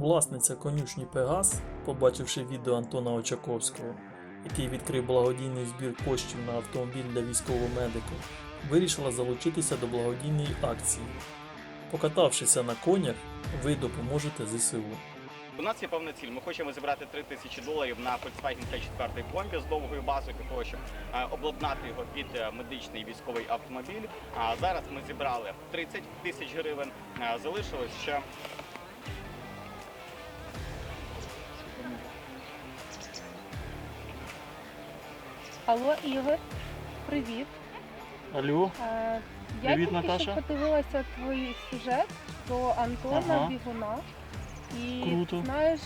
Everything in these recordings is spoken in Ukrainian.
Власниця конюшні Пегас, побачивши відео Антона Очаковського, який відкрив благодійний збір коштів на автомобіль для військового медика, вирішила залучитися до благодійної акції. Покатавшися на конях, ви допоможете ЗСУ. У нас є певна ціль. Ми хочемо зібрати 3 тисячі доларів на Volkswagen T4 пломбі з довгою базою для того, щоб е, обладнати його під е, медичний військовий автомобіль. А зараз ми зібрали 30 тисяч гривень. Е, Залишилось ще Алло, Ігор, привіт. Алло, Е, я Привіт, тільки Наташа. що подивилася твій сюжет про Антона Ага. Бігуна. І Круто. знаєш,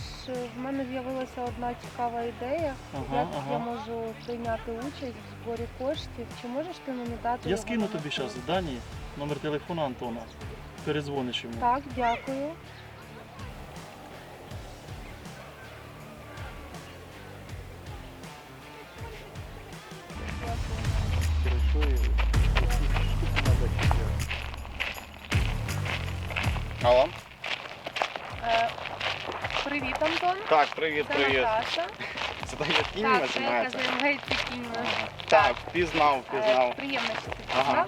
в мене з'явилася одна цікава ідея, Ага, як ага. я можу прийняти участь в зборі коштів. Чи можеш ти мені дати? я його скину номер тобі зараз телефону? дані, номер телефона Антона. Перезвониш йому. Так, дякую. Алло. Е, привіт, Антон. Так, привіт, Це привіт. Наташа. Це так, кінь Так, це я починається. кажу, геть. Так, пізнав, Е, пізнав. Приємно, що ти Ага. знав.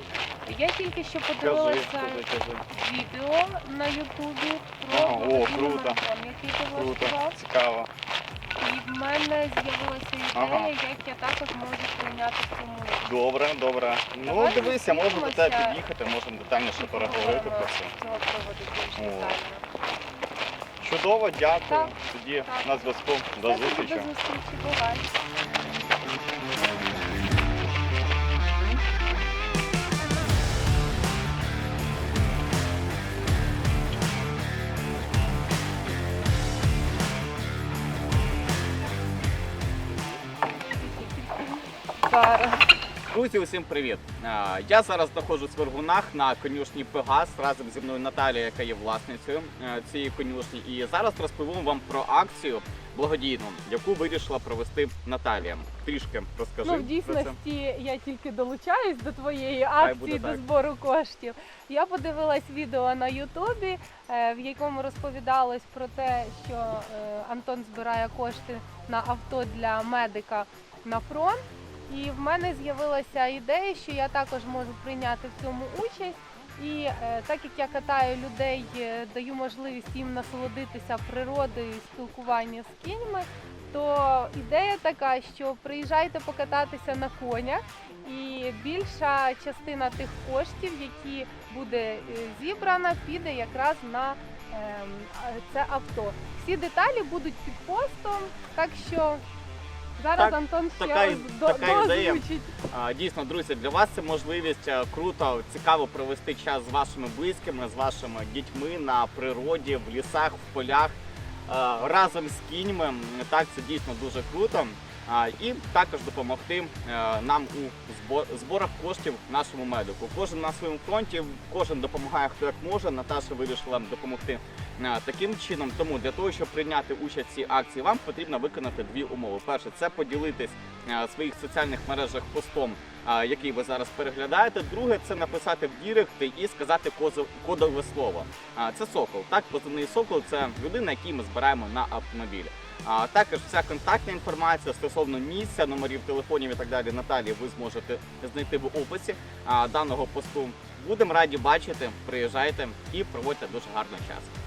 Я тільки що Кажи, подивилася кажи, кажи. відео на Ютубі про Ага, о, благодійний круто. марафон, який ти Круто, влаштував. цікаво. І в мене з'явилася ідея, Ага. як я також можу прийняти в цьому. участь. Добре, добре. Ну Давай дивися, можемо до тебе зустрінемося. під'їхати, можемо детальніше переговорити про це. з цього приводу більш О. детально. Чудово, дякую. Так. Тоді Так. на зв'язку. До зустрічі. До зустрічі, бувай. Зараз. Друзі, усім привіт! Я зараз знаходжусь в Вергунах на конюшні Пегас разом зі мною Наталія, яка є власницею цієї конюшні. І зараз розповім вам про акцію благодійну, яку вирішила провести Наталія. Трішки розкажи Ну, в про це. дійсності я тільки долучаюсь до твоєї акції, до так. збору коштів. Я подивилась відео на Ютубі, е, в якому розповідалось про те, що е, Антон збирає кошти на авто для медика на фронт. І в мене з'явилася ідея, що я також можу прийняти в цьому участь. І е, так як я катаю людей, е, даю можливість їм насолодитися природою і спілкування з кіньми, то ідея така, що приїжджайте покататися на конях, і більша частина тих коштів, які буде е, зібрана, піде якраз на ем, це авто. Всі деталі будуть під постом, так що зараз Так, Антон ще така до- така ідея. А, Дійсно, друзі, для вас це можливість е, круто, цікаво провести час з вашими близькими, з вашими дітьми на природі, в лісах, в полях е, разом з кіньми. Так, це дійсно дуже круто. А, І також допомогти е, нам у збо- зборах коштів нашому медику. Кожен на своєму фронті, кожен допомагає хто як може. Наташа вирішила допомогти таким чином. Тому для того, щоб прийняти участь в цій акції, вам потрібно виконати дві умови. Перше, це поділитись е, в своїх соціальних мережах постом, е, який ви зараз переглядаєте. Друге, це написати в Дірект і сказати кодове слово. Це сокол. Так, позивний сокол це людина, який ми збираємо на автомобілі. А також вся контактна інформація стосовно місця, номерів телефонів і так далі. Наталі ви зможете знайти в описі даного посту. Будемо раді бачити. Приїжджайте і проводьте дуже гарний час.